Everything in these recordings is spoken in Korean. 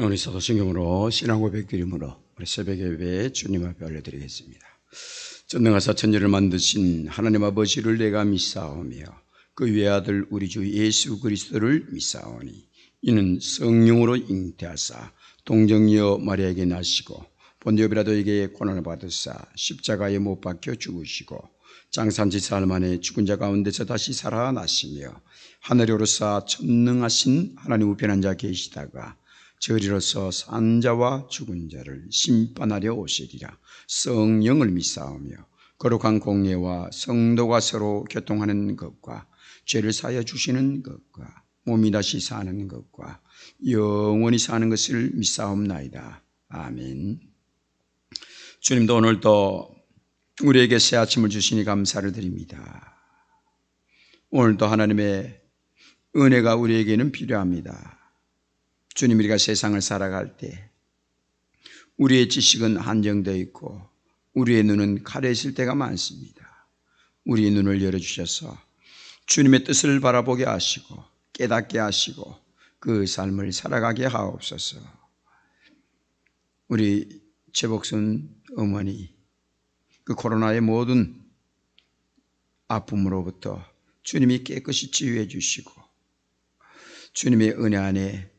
오늘 사도신경으로 신앙 고백 드림으로 우리 새벽 예배 주님 앞에 올려드리겠습니다. 전능하사 천지를 만드신 하나님 아버지를 내가 믿사오며 그 외아들 우리 주 예수 그리스도를 믿사오니 이는 성령으로 잉태하사 동정녀 마리아에게 나시고 본디오 비라도에게 고난을 받으사 십자가에 못 박혀 죽으시고 장산지 사흘 만에 죽은 자 가운데서 다시 살아나시며 하늘에 오르사 전능하신 하나님 우편한 자 계시다가 저리로서 산자와 죽은 자를 심판하려 오시리라. 성령을 믿사오며 거룩한 공예와 성도가 서로 교통하는 것과 죄를 사여 주시는 것과 몸이 다시 사는 것과 영원히 사는 것을 믿사옵나이다. 아멘. 주님도 오늘도 우리에게 새 아침을 주시니 감사를 드립니다. 오늘도 하나님의 은혜가 우리에게는 필요합니다 주님 우리가 세상을 살아갈 때 우리의 지식은 한정되어 있고 우리의 눈은 가려 있을 때가 많습니다. 우리의 눈을 열어주셔서 주님의 뜻을 바라보게 하시고 깨닫게 하시고 그 삶을 살아가게 하옵소서. 우리 최복순 어머니 그 코로나의 모든 아픔으로부터 주님이 깨끗이 치유해 주시고 주님의 은혜 안에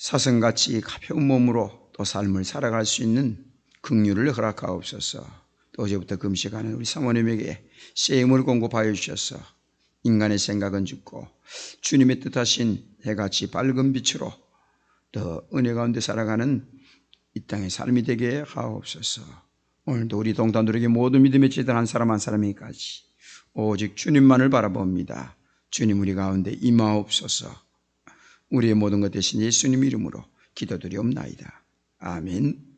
사슴같이 가벼운 몸으로 또 삶을 살아갈 수 있는 긍휼을 허락하옵소서. 또 어제부터 금식하는 우리 사모님에게 쇠임을 공급하여 주셔서 인간의 생각은 죽고 주님의 뜻하신 해같이 밝은 빛으로 더 은혜 가운데 살아가는 이 땅의 삶이 되게 하옵소서. 오늘도 우리 동단들에게 모든 믿음의 지들 한 사람 한 사람이까지 오직 주님만을 바라봅니다. 주님 우리 가운데 임하옵소서. 우리의 모든 것 대신 예수님 이름으로 기도드리옵나이다. 아멘.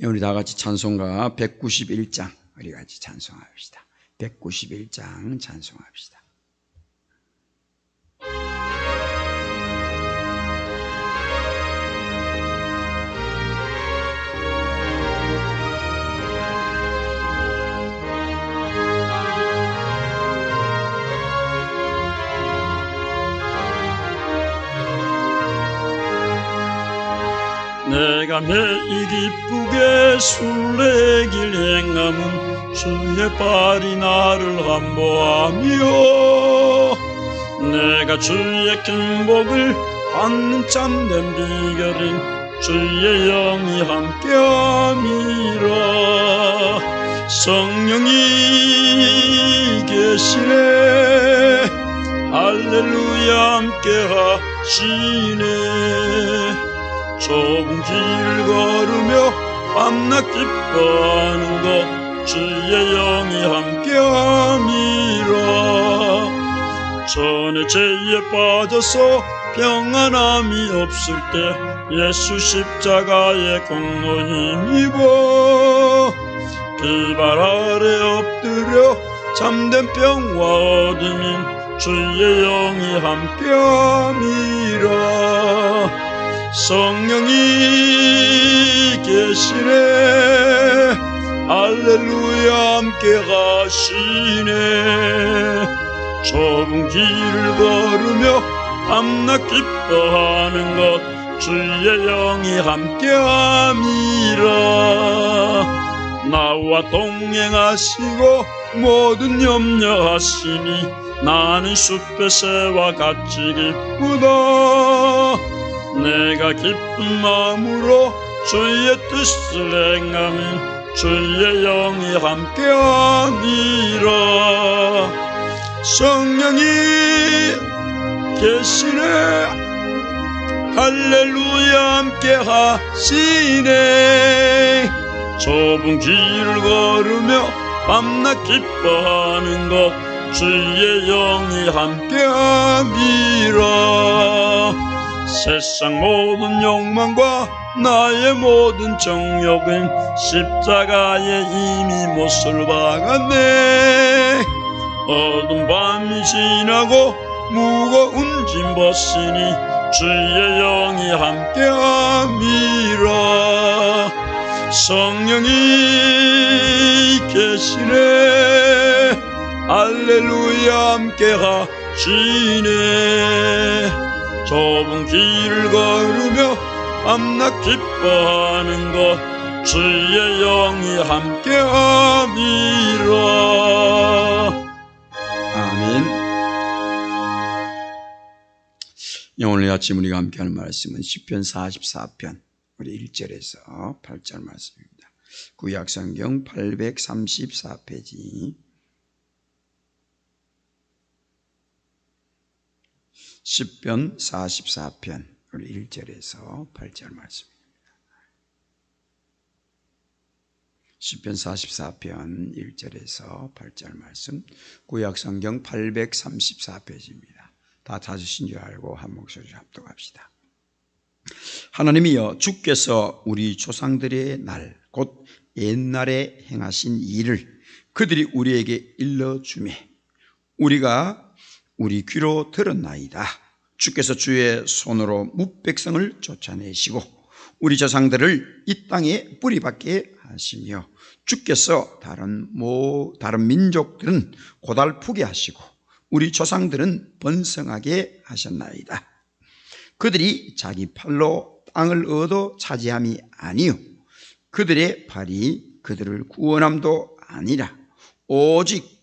우리 다 같이 찬송가 191장 우리 같이 찬송합시다. 191장 찬송합시다. 내가 매일 기쁘게 술래길 행함은 주의 발이 나를 함보하며 내가 주의 큰 복을 받는 참된 비결은 주의 영이 함께함이라. 성령이 계시네. 할렐루야 함께 하시네 길을 걸으며 밤낮 기뻐하는 것 주의 영이 함께함이라. 전에 죄에 빠져서 평안함이 없을 때 예수 십자가의 공로 힘입어 비발 아래 엎드려 참된 평화 얻으민 주의 영이 함께함이라 성령이 계시네. 할렐루야 함께 가시네. 좁은 길을 걸으며 밤낮 기뻐하는 것 주의 영이 함께함이라. 나와 동행하시고 모든 염려하시니 나는 숲의 새와 같이 기쁘다 내가 기쁜 마음으로 주의 뜻을 행하면 주의 영이 함께함이라. 성령이 계시네. 할렐루야 함께 하시네. 좁은 길을 걸으며 밤낮 기뻐하는 것 주의 영이 함께함이라 세상 모든 욕망과 나의 모든 정욕은 십자가에 이미 못을 박았네. 어두운 밤이 지나고 무거운 짐 벗으니 주의 영이 함께함이라. 성령이 계시네. 할렐루야 함께 하시네 좁은 길을 걸으며 밤낮 기뻐하는 것 주의 영이 함께함이라 아멘. 예, 오늘 아침 우리가 함께하는 말씀은 10편 44편 우리 1절에서 8절 말씀입니다. 구약성경 834페이지 10편 44편 우리 1절에서 8절 말씀입니다. 10편 44편 1절에서 8절 말씀 구약성경 834페이지입니다. 다 찾으신 줄 알고 한 목소리로 합독합시다. 하나님이여 주께서 우리 조상들의 날 곧 옛날에 행하신 일을 그들이 우리에게 일러 주매 우리가 우리 귀로 들었나이다. 주께서 주의 손으로 묵백성을 쫓아내시고 우리 조상들을 이 땅에 뿌리박게 하시며 주께서 다른 모 다른 민족들은 고달프게 하시고 우리 조상들은 번성하게 하셨나이다. 그들이 자기 팔로 땅을 얻어 차지함이 아니요 그들의 발이 그들을 구원함도 아니라 오직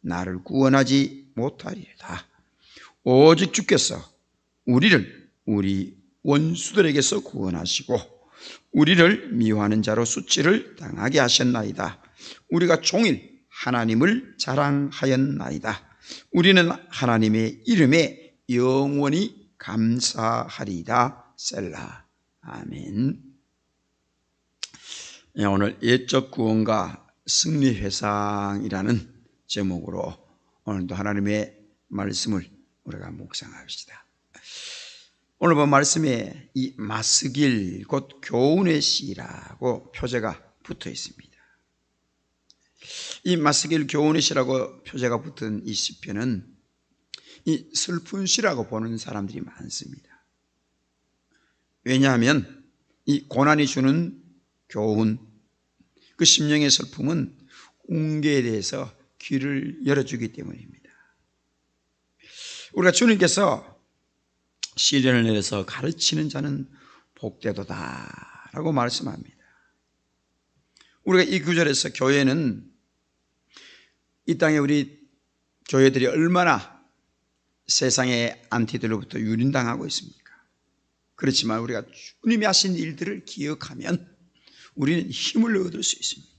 나를 구원하지 못하리이다. 오직 주께서 우리를 우리 원수들에게서 구원하시고 우리를 미워하는 자로 수치를 당하게 하셨나이다. 우리가 종일 하나님을 자랑하였나이다. 우리는 하나님의 이름에 영원히 감사하리이다. 셀라. 아멘. 예, 오늘 예적 구원과 승리 회상이라는 제목으로 오늘도 하나님의 말씀을 우리가 묵상합시다. 오늘 본 말씀에 이 마스길 곧 교훈의 시라고 표제가 붙어 있습니다. 이 마스길 교훈의 시라고 표제가 붙은 이 시편은 이 슬픈 시라고 보는 사람들이 많습니다. 왜냐하면 이 고난이 주는 교훈, 그 심령의 슬픔은 웅계에 대해서 귀를 열어주기 때문입니다. 우리가 주님께서 시련을 내려서 가르치는 자는 복되도다 라고 말씀합니다. 우리가 이 구절에서 교회는 이 땅에 우리 교회들이 얼마나 세상의 안티들로부터 유린당하고 있습니까? 그렇지만 우리가 주님이 하신 일들을 기억하면 우리는 힘을 얻을 수 있습니다.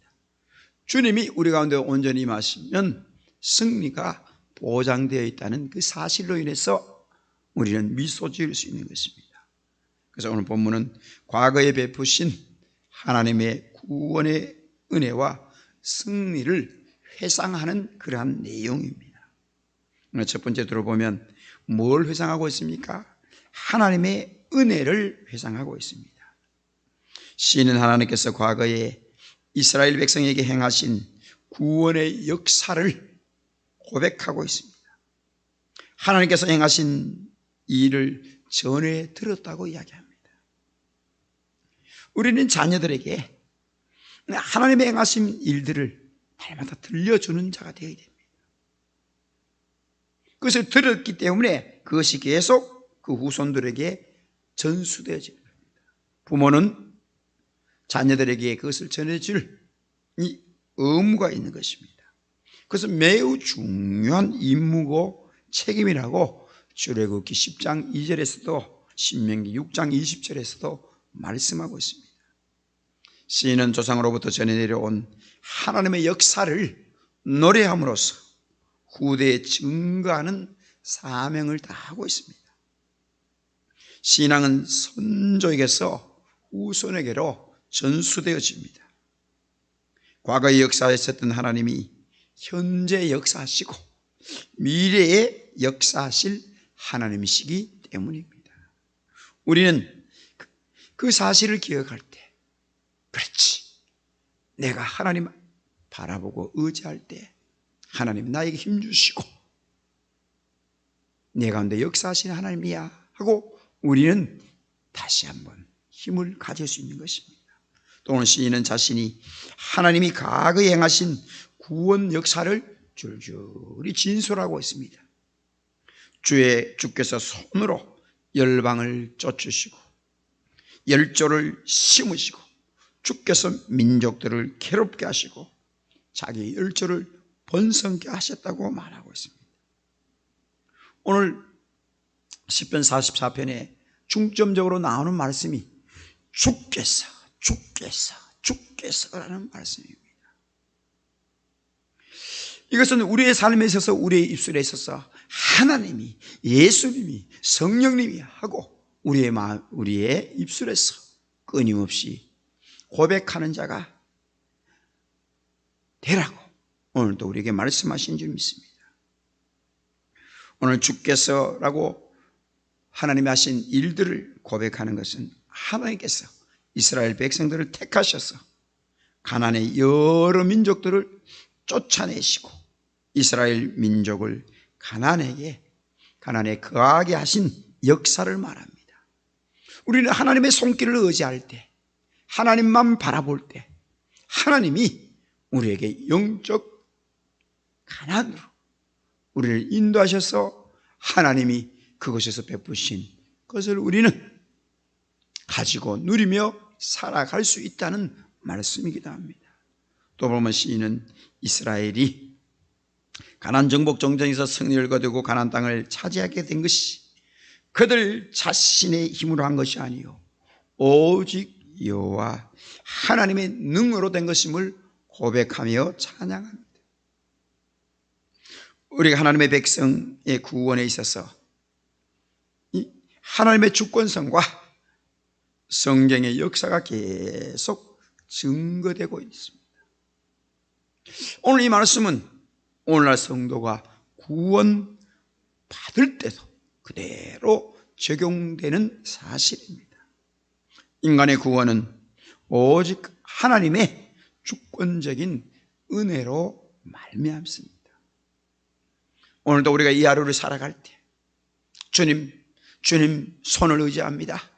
주님이 우리 가운데 온전히 임하시면 승리가 보장되어 있다는 그 사실로 인해서 우리는 미소 지을 수 있는 것입니다. 그래서 오늘 본문은 과거에 베푸신 하나님의 구원의 은혜와 승리를 회상하는 그러한 내용입니다. 첫 번째 들어보면 뭘 회상하고 있습니까? 하나님의 은혜를 회상하고 있습니다. 시인은 하나님께서 과거에 이스라엘 백성에게 행하신 구원의 역사를 고백하고 있습니다. 하나님께서 행하신 일을 전해 들었다고 이야기합니다. 우리는 자녀들에게 하나님의 행하신 일들을 날마다 들려주는 자가 되어야 됩니다. 그것을 들었기 때문에 그것이 계속 그 후손들에게 전수되어집니다. 부모는 자녀들에게 그것을 전해줄 이 의무가 있는 것입니다. 그것은 매우 중요한 임무고 책임이라고 출애굽기 10장 2절에서도 신명기 6장 20절에서도 말씀하고 있습니다. 시인은 조상으로부터 전해 내려온 하나님의 역사를 노래함으로써 후대에 증거하는 사명을 다하고 있습니다. 신앙은 선조에게서 후손에게로 전수되어집니다. 과거의 역사에 있었던 하나님이 현재 역사하시고 미래에 역사하실 하나님이시기 때문입니다. 우리는 그- 그 사실을 기억할 때, 그렇지. 내가 하나님 바라보고 의지할 때, 하나님 나에게 힘 주시고, 내 가운데 역사하시는 하나님이야 하고 우리는 다시 한번 힘을 가질 수 있는 것입니다. 또 오늘 시인은 자신이 하나님이 과거에 행하신 구원 역사를 줄줄이 진술하고 있습니다. 주의 주께서 손으로 열방을 쫓으시고 열조를 심으시고 주께서 민족들을 괴롭게 하시고 자기 열조를 번성케 하셨다고 말하고 있습니다. 오늘 10편 44편에 중점적으로 나오는 말씀이 주께서 주께서 주께서라는 말씀입니다. 이것은 우리의 삶에 있어서 우리의 입술에 있어서 하나님이 예수님이 성령님이 하고 우리의 마음 우리의 입술에서 끊임없이 고백하는 자가 되라고 오늘도 우리에게 말씀하신 줄 믿습니다. 오늘 주께서라고 하나님이 하신 일들을 고백하는 것은 하나님께서 이스라엘 백성들을 택하셔서 가난의 여러 민족들을 쫓아내시고 이스라엘 민족을 가난에게 가난에 거하게 하신 역사를 말합니다. 우리는 하나님의 손길을 의지할 때 하나님만 바라볼 때 하나님이 우리에게 영적 가난으로 우리를 인도하셔서 하나님이 그곳에서 베푸신 것을 우리는 가지고 누리며 살아갈 수 있다는 말씀이기도 합니다. 또 보면 시인은 이스라엘이 가난 정복 정전에서 승리를 거두고 가난 땅을 차지하게 된 것이 그들 자신의 힘으로 한 것이 아니요 오직 여호와 하나님의 능으로 된 것임을 고백하며 찬양합니다. 우리가 하나님의 백성의 구원에 있어서 이 하나님의 주권성과 성경의 역사가 계속 증거되고 있습니다. 오늘 이 말씀은 오늘날 성도가 구원 받을 때도 그대로 적용되는 사실입니다. 인간의 구원은 오직 하나님의 주권적인 은혜로 말미암습니다. 오늘도 우리가 이 하루를 살아갈 때 주님, 주님 손을 의지합니다.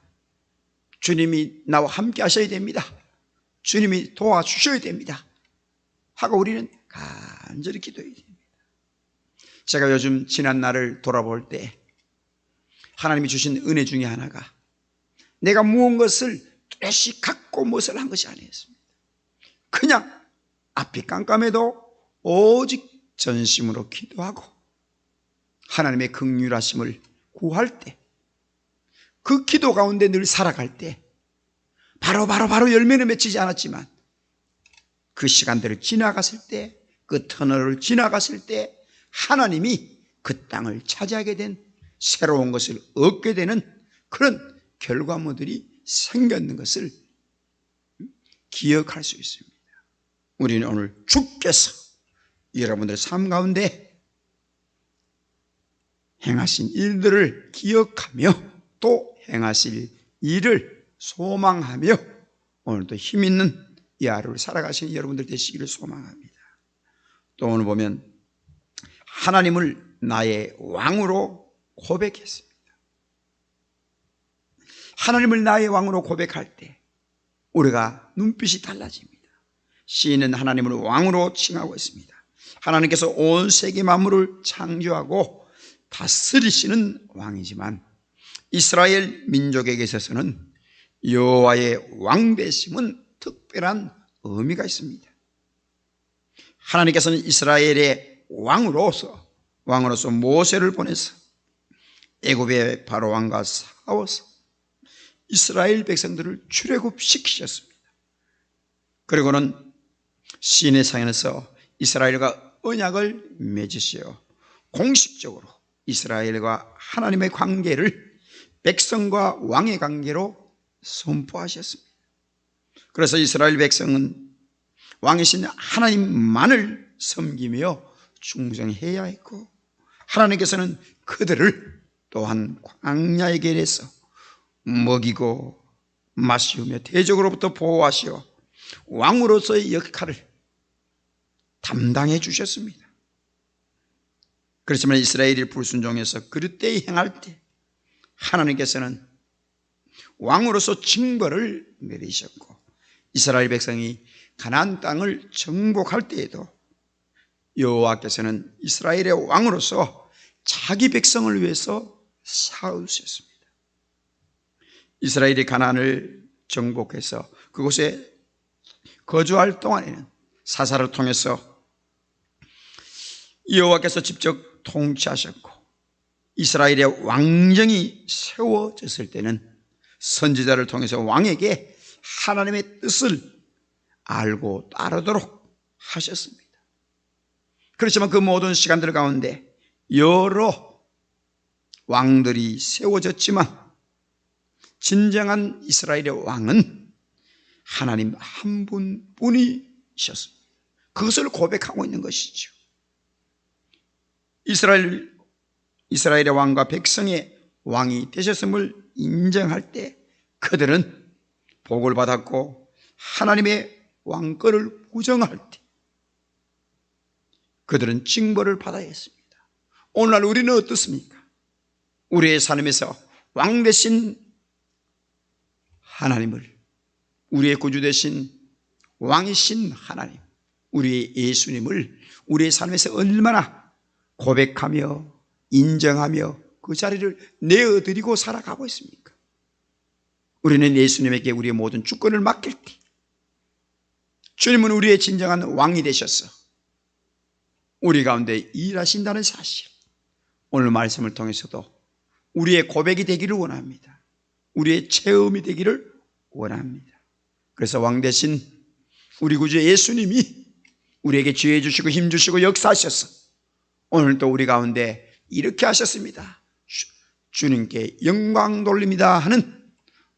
주님이 나와 함께 하셔야 됩니다. 주님이 도와주셔야 됩니다. 하고 우리는 간절히 기도해야 됩니다. 제가 요즘 지난 날을 돌아볼 때 하나님이 주신 은혜 중에 하나가 내가 무언 것을 뚜렷이 갖고 무엇을 한 것이 아니었습니다. 그냥 앞이 깜깜해도 오직 전심으로 기도하고 하나님의 극률하심을 구할 때 그 기도 가운데 늘 살아갈 때 바로 바로 바로 열매는 맺히지 않았지만 그 시간들을 지나갔을 때 그 터널을 지나갔을 때 하나님이 그 땅을 차지하게 된 새로운 것을 얻게 되는 그런 결과물들이 생겼는 것을 기억할 수 있습니다. 우리는 오늘 주께서 여러분들의 삶 가운데 행하신 일들을 기억하며 또 행하실 일을 소망하며 오늘도 힘 있는 이 하루를 살아가시는 여러분들 되시기를 소망합니다. 또 오늘 보면 하나님을 나의 왕으로 고백했습니다. 하나님을 나의 왕으로 고백할 때 우리가 눈빛이 달라집니다. 시인은 하나님을 왕으로 칭하고 있습니다. 하나님께서 온 세계 만물을 창조하고 다스리시는 왕이지만 이스라엘 민족에게 있어서는 여호와의 왕되심은 특별한 의미가 있습니다. 하나님께서는 이스라엘의 왕으로서 왕으로서 모세를 보내서 애굽의 바로 왕과 싸워서 이스라엘 백성들을 출애굽시키셨습니다. 그리고는 시인의 상에서 이스라엘과 언약을 맺으시어 공식적으로 이스라엘과 하나님의 관계를 백성과 왕의 관계로 선포하셨습니다. 그래서 이스라엘 백성은 왕이신 하나님만을 섬기며 충성해야 했고 하나님께서는 그들을 또한 광야의 길에서 먹이고 마시우며 대적으로부터 보호하시어 왕으로서의 역할을 담당해 주셨습니다. 그렇지만 이스라엘이 불순종해서 그릇되이 행할 때 하나님께서는 왕으로서 징벌을 내리셨고 이스라엘 백성이 가나안 땅을 정복할 때에도 여호와께서는 이스라엘의 왕으로서 자기 백성을 위해서 싸우셨습니다. 이스라엘이 가나안을 정복해서 그곳에 거주할 동안에는 사사를 통해서 여호와께서 직접 통치하셨고 이스라엘의 왕정이 세워졌을 때는 선지자를 통해서 왕에게 하나님의 뜻을 알고 따르도록 하셨습니다. 그렇지만 그 모든 시간들 가운데 여러 왕들이 세워졌지만 진정한 이스라엘의 왕은 하나님 한 분뿐이셨습니다. 그것을 고백하고 있는 것이죠. 이스라엘 이스라엘의 왕과 백성의 왕이 되셨음을 인정할 때 그들은 복을 받았고 하나님의 왕권을 부정할 때 그들은 징벌을 받아야 했습니다. 오늘날 우리는 어떻습니까? 우리의 삶에서 왕 대신 하나님을 우리의 구주 대신 왕이신 하나님, 우리의 예수님을 우리의 삶에서 얼마나 고백하며 인정하며 그 자리를 내어드리고 살아가고 있습니까? 우리는 예수님에게 우리의 모든 주권을 맡길 때 주님은 우리의 진정한 왕이 되셔서 우리 가운데 일하신다는 사실 오늘 말씀을 통해서도 우리의 고백이 되기를 원합니다. 우리의 체험이 되기를 원합니다. 그래서 왕 대신 우리 구주 예수님이 우리에게 지혜 주시고 힘 주시고 역사하셔서 오늘 또 우리 가운데 이렇게 하셨습니다. 주, 님께 영광 돌립니다 하는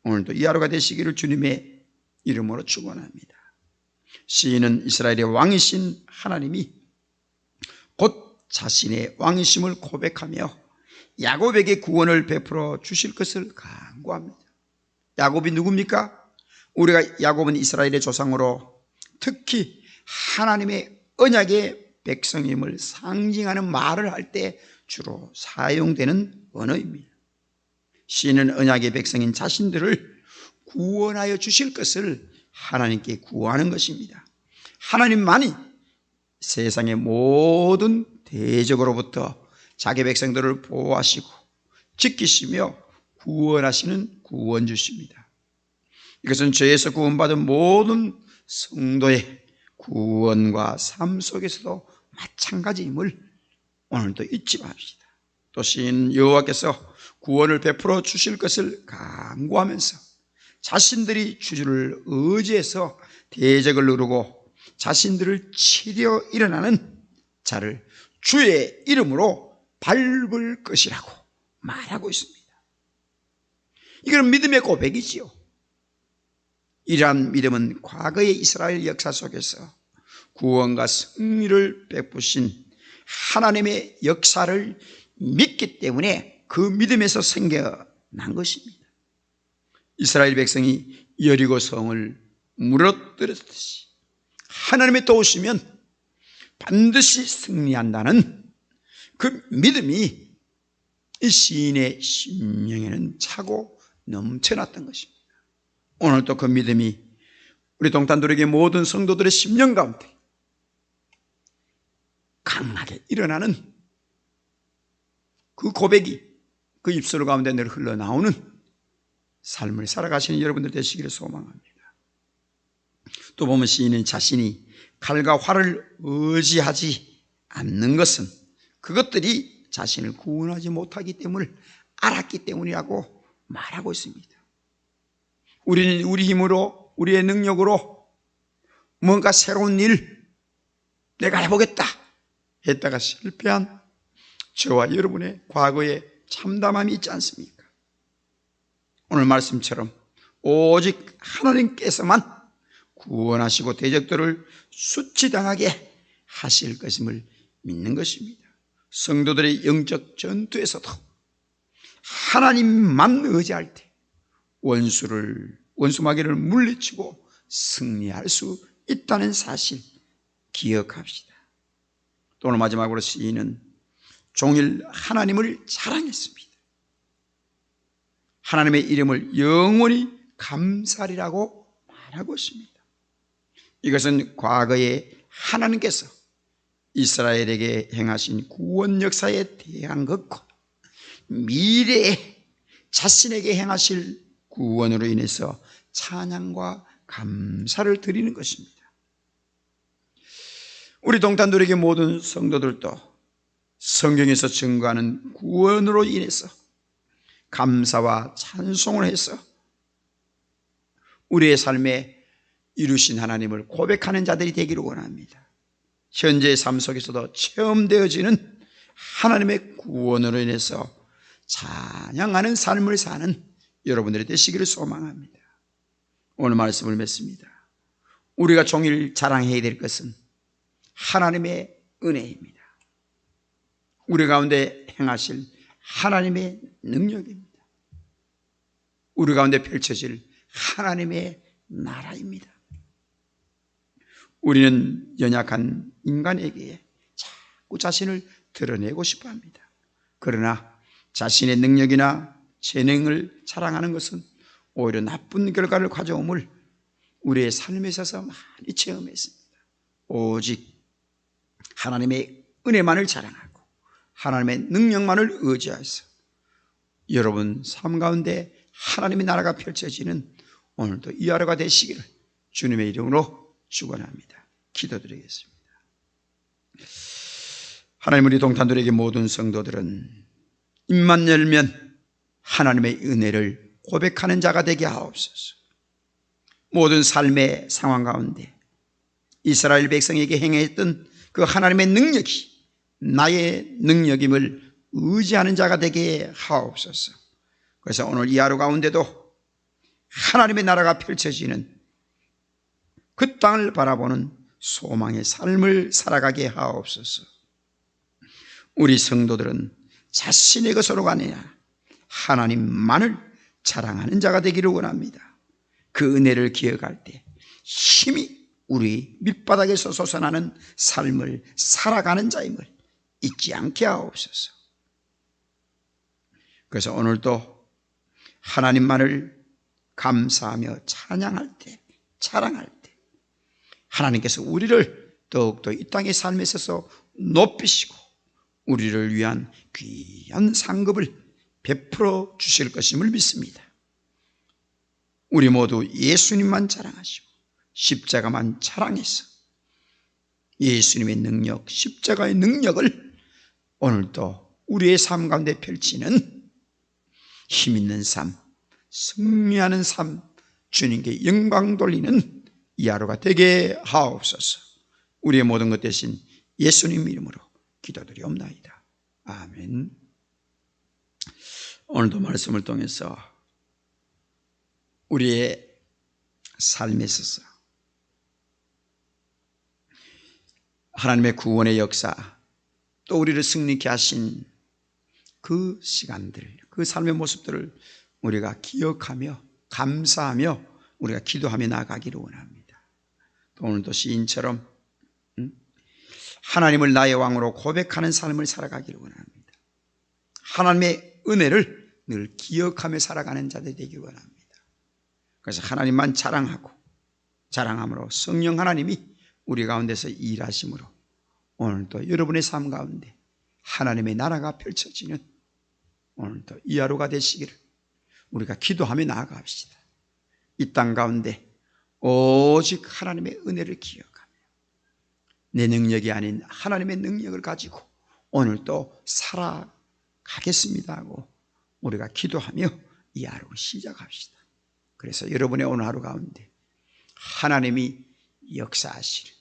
오늘도 이 하루가 되시기를 주님의 이름으로 축원합니다. 시인은 이스라엘의 왕이신 하나님이 곧 자신의 왕이심을 고백하며 야곱에게 구원을 베풀어 주실 것을 간구합니다. 야곱이 누굽니까? 우리가 야곱은 이스라엘의 조상으로 특히 하나님의 언약의 백성임을 상징하는 말을 할때 주로 사용되는 언어입니다. 시인은 언약의 백성인 자신들을 구원하여 주실 것을 하나님께 구하는 것입니다. 하나님만이 세상의 모든 대적으로부터 자기 백성들을 보호하시고 지키시며 구원하시는 구원주십니다. 이것은 죄에서 구원받은 모든 성도의 구원과 삶 속에서도 마찬가지임을 오늘도 잊지 맙시다. 또 시인 여호와께서 구원을 베풀어 주실 것을 강구하면서 자신들이 주주를 의지해서 대적을 누르고 자신들을 치려 일어나는 자를 주의 이름으로 밟을 것이라고 말하고 있습니다. 이건 믿음의 고백이지요. 이러한 믿음은 과거의 이스라엘 역사 속에서 구원과 승리를 베푸신 하나님의 역사를 믿기 때문에 그 믿음에서 생겨난 것입니다. 이스라엘 백성이 여리고 성을 무너뜨렸듯이 하나님의 도우시면 반드시 승리한다는 그 믿음이 이 시인의 심령에는 차고 넘쳐났던 것입니다. 오늘도 그 믿음이 우리 동탄들에게 모든 성도들의 심령 가운데 강하게 일어나는 그 고백이 그 입술 가운데 늘 흘러나오는 삶을 살아가시는 여러분들 되시기를 소망합니다. 또 보면 시인은 자신이 칼과 활을 의지하지 않는 것은 그것들이 자신을 구원하지 못하기 때문을 알았기 때문이라고 말하고 있습니다. 우리는 우리 힘으로, 우리의 능력으로 뭔가 새로운 일 내가 해보겠다 했다가 실패한 저와 여러분의 과거에 참담함이 있지 않습니까? 오늘 말씀처럼 오직 하나님께서만 구원하시고 대적들을 수치당하게 하실 것임을 믿는 것입니다. 성도들의 영적 전투에서도 하나님만 의지할 때 원수를 원수 마귀를 물리치고 승리할 수 있다는 사실 기억합시다. 또 오늘 마지막으로 시인은 종일 하나님을 자랑했습니다. 하나님의 이름을 영원히 감사리라고 말하고 있습니다. 이것은 과거에 하나님께서 이스라엘에게 행하신 구원 역사에 대한 것과 미래에 자신에게 행하실 구원으로 인해서 찬양과 감사를 드리는 것입니다. 우리 동탄들에게 모든 성도들도 성경에서 증거하는 구원으로 인해서 감사와 찬송을 해서 우리의 삶에 이루신 하나님을 고백하는 자들이 되기를 원합니다. 현재의 삶 속에서도 체험되어지는 하나님의 구원으로 인해서 찬양하는 삶을 사는 여러분들이 되시기를 소망합니다. 오늘 말씀을 맺습니다. 우리가 종일 자랑해야 될 것은 하나님의 은혜입니다. 우리 가운데 행하실 하나님의 능력입니다. 우리 가운데 펼쳐질 하나님의 나라입니다. 우리는 연약한 인간에게 자꾸 자신을 드러내고 싶어 합니다. 그러나 자신의 능력이나 재능을 자랑하는 것은 오히려 나쁜 결과를 가져옴을 우리의 삶에 있어서 많이 체험했습니다. 오직 하나님의 은혜만을 자랑하고 하나님의 능력만을 의지해서 여러분 삶 가운데 하나님의 나라가 펼쳐지는 오늘도 이 하루가 되시기를 주님의 이름으로 축원합니다. 기도드리겠습니다. 하나님 우리 동탄들에게 모든 성도들은 입만 열면 하나님의 은혜를 고백하는 자가 되게 하옵소서. 모든 삶의 상황 가운데 이스라엘 백성에게 행했던 그 하나님의 능력이 나의 능력임을 의지하는 자가 되게 하옵소서. 그래서 오늘 이 하루 가운데도 하나님의 나라가 펼쳐지는 그 땅을 바라보는 소망의 삶을 살아가게 하옵소서. 우리 성도들은 자신의 것으로가 아니라 하나님만을 자랑하는 자가 되기를 원합니다. 그 은혜를 기억할 때 힘이 우리 밑바닥에서 솟아나는 삶을 살아가는 자임을 잊지 않게 하옵소서. 그래서 오늘도 하나님만을 감사하며 찬양할 때, 자랑할 때, 하나님께서 우리를 더욱더 이 땅의 삶에 있어서 높이시고, 우리를 위한 귀한 상급을 베풀어 주실 것임을 믿습니다. 우리 모두 예수님만 자랑하시고, 십자가만 자랑해서 예수님의 능력, 십자가의 능력을 오늘도 우리의 삶 가운데 펼치는 힘 있는 삶, 승리하는 삶, 주님께 영광 돌리는 이 하루가 되게 하옵소서. 우리의 모든 것 대신 예수님 이름으로 기도드리옵나이다. 아멘. 오늘도 말씀을 통해서 우리의 삶에 있어서 하나님의 구원의 역사, 또 우리를 승리케 하신 그 시간들, 그 삶의 모습들을 우리가 기억하며 감사하며 우리가 기도하며 나가기를 원합니다. 또 오늘도 시인처럼 음? 하나님을 나의 왕으로 고백하는 삶을 살아가기를 원합니다. 하나님의 은혜를 늘 기억하며 살아가는 자들 되기 원합니다. 그래서 하나님만 자랑하고 자랑함으로 성령 하나님이 우리 가운데서 일하심으로 오늘도 여러분의 삶 가운데 하나님의 나라가 펼쳐지는 오늘도 이 하루가 되시기를 우리가 기도하며 나아갑시다. 이 땅 가운데 오직 하나님의 은혜를 기억하며 내 능력이 아닌 하나님의 능력을 가지고 오늘도 살아가겠습니다 하고 우리가 기도하며 이 하루를 시작합시다. 그래서 여러분의 오늘 하루 가운데 하나님이 역사하시는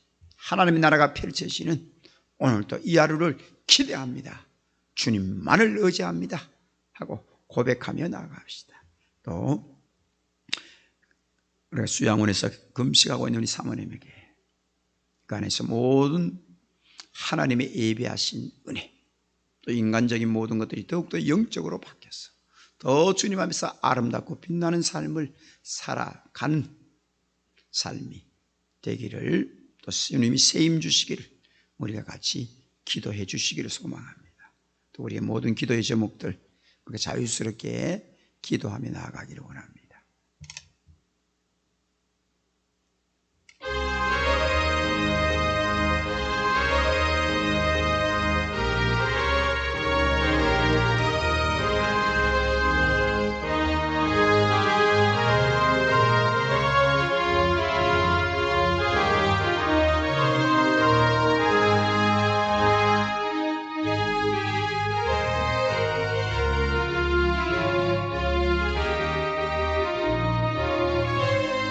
하나님의 나라가 펼쳐지는 오늘도 이 하루를 기대합니다. 주님만을 의지합니다. 하고 고백하며 나아갑시다. 또 우리가 수양원에서 금식하고 있는 우리 사모님에게 그 안에서 모든 하나님의 예배하신 은혜 또 인간적인 모든 것들이 더욱더 영적으로 바뀌어서 더 주님 앞에서 아름답고 빛나는 삶을 살아가는 삶이 되기를 또 주님이 세임 주시기를 우리가 같이 기도해 주시기를 소망합니다. 또 우리의 모든 기도의 제목들 우리가 자유스럽게 기도하며 나아가기를 원합니다.